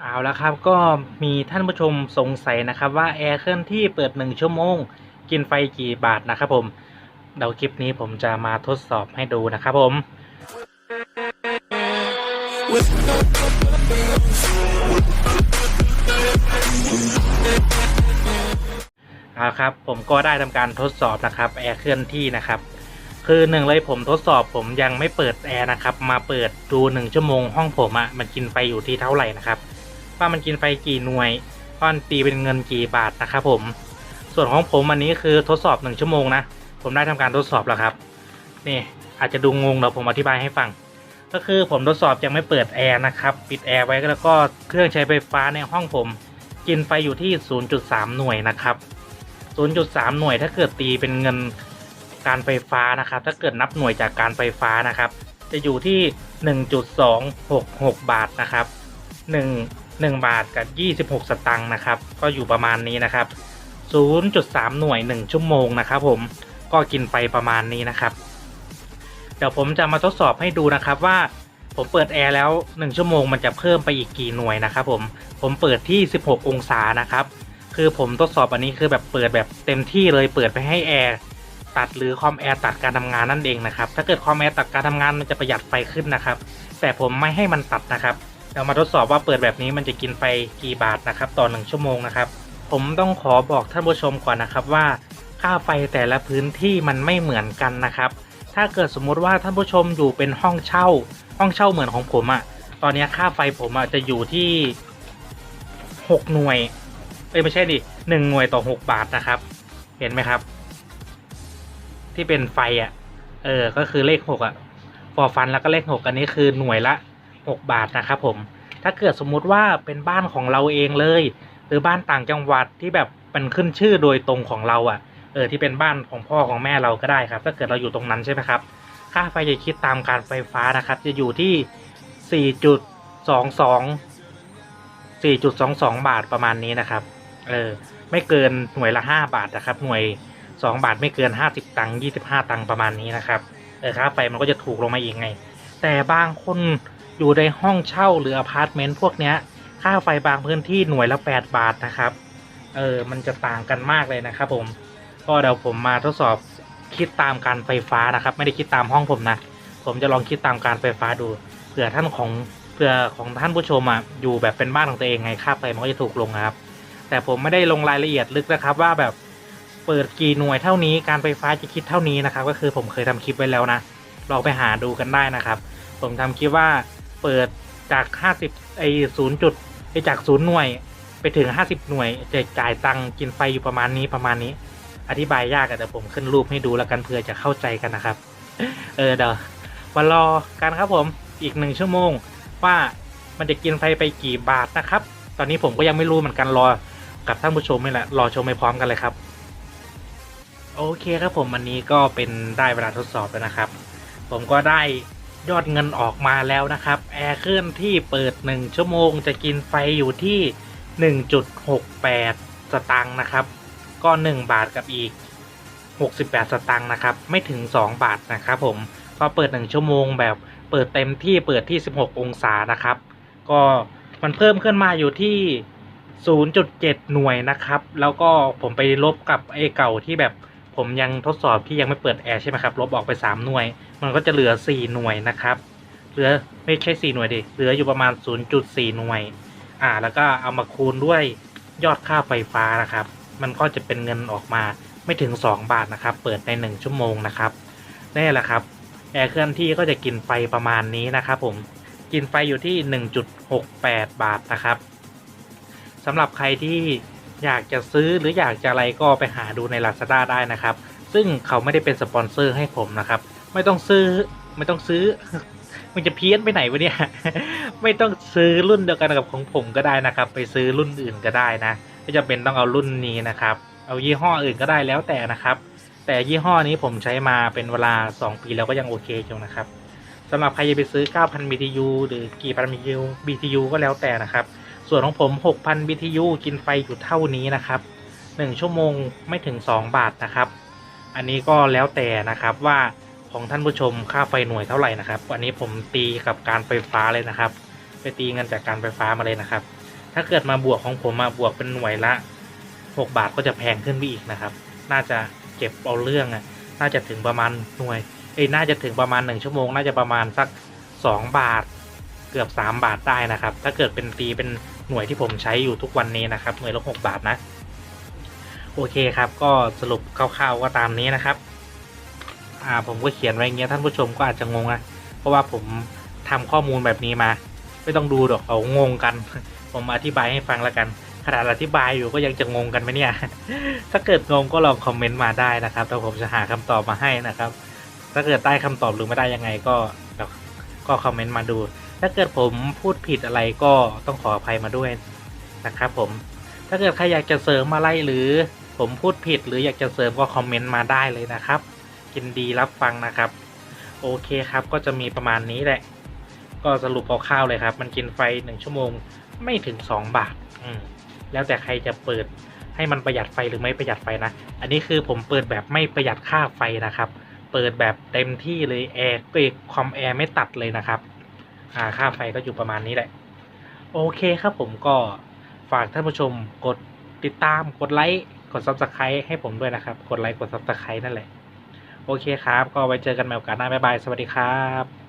เอาแล้วครับก็มีท่านผู้ชมสงสัยนะครับว่าแอร์เคลื่อนที่เปิด 1 ชั่วโมง กินไฟกี่บาทนะครับผมเดี๋ยวคลิปนี้ผมจะมาทดสอบให้ดูนะครับผม เอาครับผมก็ได้ทำการทดสอบนะครับแอร์เคลื่อนที่นะครับ คือหนึ่งเลยผมทดสอบผมยังไม่เปิดแอร์นะครับ มาเปิดดูหนึ่งชั่วโมงห้องผมอะ่ะมันกินไฟอยู่ที่เท่าไหร่นะครับ ว่ามันกินไฟกี่หน่วยว่ามันตีเป็นเงินกี่บาทนะครับผม ส่วนของผมอันนี้คือทดสอบหนึ่งชั่วโมงนะ ผมได้ทำการทดสอบแล้วครับ นี่อาจจะดูงงเดี๋ยวผมอธิบายให้ฟัง ก็คือผมทดสอบยังไม่เปิดแอร์นะครับปิดแอร์ไว้แล้วก็เครื่องใช้ไฟฟ้าในห้องผม กินไฟอยู่ที่ 0.3 หน่วยนะครับ 0.3 หน่วยถ้าเกิดตีเป็นเงินการไฟฟ้านะครับ ถ้าเกิดนับหน่วยจากการไฟฟ้านะครับ จะอยู่ที่ 1.266 บาทนะครับ 1 1 บาทกับ 26 สตังค์นะครับ ก็อยู่ประมาณนี้นะครับ 0.3 หน่วย 1 ชั่วโมงนะครับผมก็กินไฟประมาณนี้นะครับ เดี๋ยวผมจะมาทดสอบให้ดูนะครับว่าผมเปิดแอร์แล้ว 1 ชั่วโมงมันจะเพิ่มไปอีกกี่หน่วยนะครับผมผมเปิดที่ 16 องศานะครับ คือผมทดสอบอันนี้คือแบบเปิดแบบเต็มที่เลยเปิดไปให้แอร์ตัดหรือคอมแอร์ตัดการทำงานนั่นเองนะครับ ถ้าเกิดคอมแอร์ตัดการทำงานมันจะประหยัดไฟขึ้นนะครับ แต่ผมไม่ให้มันตัดนะครับ เดี๋ยวมาทดสอบว่าเปิดแบบนี้มันจะกินไฟกี่บาทนะครับต่อหนึ่งชั่วโมงนะครับ ผมต้องขอบอกท่านผู้ชมก่อนนะครับว่า ค่าไฟแต่ละพื้นที่มันไม่เหมือนกันนะครับ ถ้าเกิดสมมุติว่าท่านผู้ชมอยู่เป็นห้องเช่า ห้องเช่าเหมือนของผมอะ่ะตอนนี้ค่าไฟผมอะ่ะจะอยู่ที่หกหน่วยเอ้ยไม่ใช่ดิหนึ่งหน่วยต่อหกบาทนะครับ เห็นไหมครับ ที่เป็นไฟอะ่ะเออก็คือเลขหกอะ่ะฟอฟันแล้วก็เลขหกอันนี้คือหน่วยละ หกบาทนะครับผม ถ้าเกิดสมมุติว่าเป็นบ้านของเราเองเลย หรือบ้านต่างจังหวัดที่แบบมันขึ้นชื่อโดยตรงของเราอะ่ะ เออที่เป็นบ้านของพ่อของแม่เราก็ได้ครับ ถ้าเกิดเราอยู่ตรงนั้นใช่ไหมครับ ค่าไฟจะคิดตามการไฟฟ้านะครับ จะอยู่ที่ 4.22 4.22 บาทประมาณนี้นะครับ เออไม่เกินหน่วยละ 5 บาทนะครับ หน่วย 2 บาทไม่เกิน 50 ตังค์25 ตังค์ประมาณนี้นะครับ เออค่าไฟมันก็จะถูกลงมาอีกไง แต่บางคน อยู่ในห้องเช่าหรืออพาร์ตเมนต์พวกเนี้ย ค่าไฟบางพื้นที่หน่วยละ 8 บาทนะครับ เออ มันจะต่างกันมากเลยนะครับผม ก็เดี๋ยวผมมาทดสอบคิดตามการไฟฟ้านะครับ ไม่ได้คิดตามห้องผมนะ ผมจะลองคิดตามการไฟฟ้าดู เผื่อท่านของเผื่อของท่านผู้ชมอะ อยู่แบบเป็นบ้านของตัวเองไง ค่าไฟมันก็จะถูกลงนะครับ แต่ผมไม่ได้ลงรายละเอียดลึกนะครับว่าแบบเปิดกี่หน่วยเท่านี้ การไฟฟ้าจะคิดเท่านี้นะครับ ก็คือผมเคยทำคลิปไว้แล้วนะ ลองไปหาดูกันได้นะครับ ผมทำคลิปว่า เปิดจาก50ไอศูนย์จุดไอจากศูนย์หน่วยไปถึง50หน่วยจะจ่ายตังค์กินไฟอยู่ประมาณนี้ประมาณนี้ อธิบายยากอะแต่ผมขึ้นรูปให้ดูแล้วกันเพื่อจะเข้าใจกันนะครับ เออเดี๋ยวมารอกันครับผมอีกหนึ่งชั่วโมง ว่ามันจะกินไฟไปกี่บาทนะครับ ตอนนี้ผมก็ยังไม่รู้เหมือนกันรอกับท่านผู้ชมนี่แหละรอชมไปพร้อมกันเลยครับ โอเคครับผมวันนี้ก็เป็นได้เวลาทดสอบแล้วนะครับ ผมก็ได้ ยอดเงินออกมาแล้วนะครับ แอร์เคลื่อนที่เปิด 1 ชั่วโมงจะกินไฟอยู่ที่ 1.68 สตางค์นะครับ ก็ 1 บาทกับอีก 68 สตางค์นะครับ ไม่ถึง 2 บาทนะครับผม ก็เปิด 1 ชั่วโมงแบบเปิดเต็มที่เปิดที่ 16 องศานะครับ ก็มันเพิ่มขึ้นมาอยู่ที่ 0.7 หน่วยนะครับ แล้วก็ผมไปลบกับไอ้เก่าที่แบบ ผมยังทดสอบที่ยังไม่เปิดแอร์ใช่ไหมครับลบออกไป3หน่วย มันก็จะเหลือ 4 หน่วยนะครับเหลือไม่ใช่ 4 หน่วยดิเหลืออยู่ประมาณ 0.4 หน่วย อ่า แล้วก็เอามาคูณด้วยยอดค่าไฟฟ้านะครับ มันก็จะเป็นเงินออกมาไม่ถึง 2 บาทนะครับ เปิดใน 1 ชั่วโมงนะครับนี่แหละครับแอร์เคลื่อนที่ก็จะกินไฟประมาณนี้นะครับผมกินไฟอยู่ที่ 1.68 บาทนะครับสำหรับใครที่ อยากจะซื้อหรืออยากจะอะไรก็ไปหาดูใน Lazada ได้นะครับ ซึ่งเขาไม่ได้เป็นสปอนเซอร์ให้ผมนะครับ ไม่ต้องซื้อไม่ต้องซื้อ มันจะเพี้ยนไปไหนวะเนี่ย ไม่ต้องซื้อรุ่นเดียวกันกับของผมก็ได้นะครับ ไปซื้อรุ่นอื่นก็ได้นะไม่จำเป็นต้องเอารุ่นนี้นะครับ เอายี่ห้ออื่นก็ได้แล้วแต่นะครับ แต่ยี่ห้อนี้ผมใช้มาเป็นเวลา 2 ปีแล้วก็ยังโอเคอยู่นะครับสำหรับใครจะไปซื้อ 9,000 BTU หรือกี่พัน BTU BTU ก็แล้วแต่นะครับ ส่วนของผม 6,000 BTU กินไฟอยู่เท่านี้นะครับ 1 ชั่วโมงไม่ถึง 2 บาทนะครับ อันนี้ก็แล้วแต่นะครับว่าของท่านผู้ชมค่าไฟหน่วยเท่าไหร่นะครับวันนี้ผมตีกับการไฟฟ้าเลยนะครับ ไปตีเงินจากการไฟฟ้ามาเลยนะครับ ถ้าเกิดมาบวกของผมมาบวกเป็นหน่วยละหกบาทก็จะแพงขึ้นไปอีกนะครับ น่าจะเก็บเอาเรื่องอะน่าจะถึงประมาณหน่วย เอ้ยน่าจะถึงประมาณหนึ่งชั่วโมง น่าจะประมาณสักสองบาท เกือบสามบาทได้นะครับ ถ้าเกิดเป็นตีเป็นหน่วยที่ผมใช้อยู่ทุกวันนี้นะครับ หน่วยละหกบาทนะ โอเคครับ ก็สรุปคร่าวๆก็ตามนี้นะครับ อ่าผมก็เขียนไว้เงี้ยท่านผู้ชมก็อาจจะงงนะเพราะว่าผมทำข้อมูลแบบนี้มา ไม่ต้องดูหรอกเขางงกัน ผมอธิบายให้ฟังแล้วกันขนาดอธิบายอยู่ก็ยังจะงงกันไหมเนี่ย ถ้าเกิดงงก็ลองคอมเมนต์มาได้นะครับแล้วผมจะหาคำตอบมาให้นะครับ ถ้าเกิดได้คำตอบหรือไม่ได้ยังไงก็ก็คอมเมนต์มาดู ถ้าเกิดผมพูดผิดอะไรก็ต้องขออภัยมาด้วยนะครับผม ถ้าเกิดใครอยากจะเสริมอะไรหรือผมพูดผิดหรืออยากจะเสริมก็คอมเมนต์มาได้เลยนะครับยินดีรับฟังนะครับ โอเคครับก็จะมีประมาณนี้แหละ ก็สรุปคร่าวๆเลยครับ มันกินไฟหนึ่งชั่วโมงไม่ถึงสองบาทอืมแล้วแต่ใครจะเปิดให้มันประหยัดไฟหรือไม่ประหยัดไฟนะ อันนี้คือผมเปิดแบบไม่ประหยัดค่าไฟนะครับ เปิดแบบเต็มที่เลยแอร์ความแอร์ไม่ตัดเลยนะครับ อ่าค่าไฟก็อยู่ประมาณนี้แหละ โอเคครับผมก็ฝากท่านผู้ชมกดติดตามกดไลค์กด subscribe ให้ผมด้วยนะครับ กดไลค์กด subscribe นั่นแหละ โอเคครับ ก็ไว้เจอกันใหม่โอกาสหน้าบ๊ายบาย สวัสดีครับ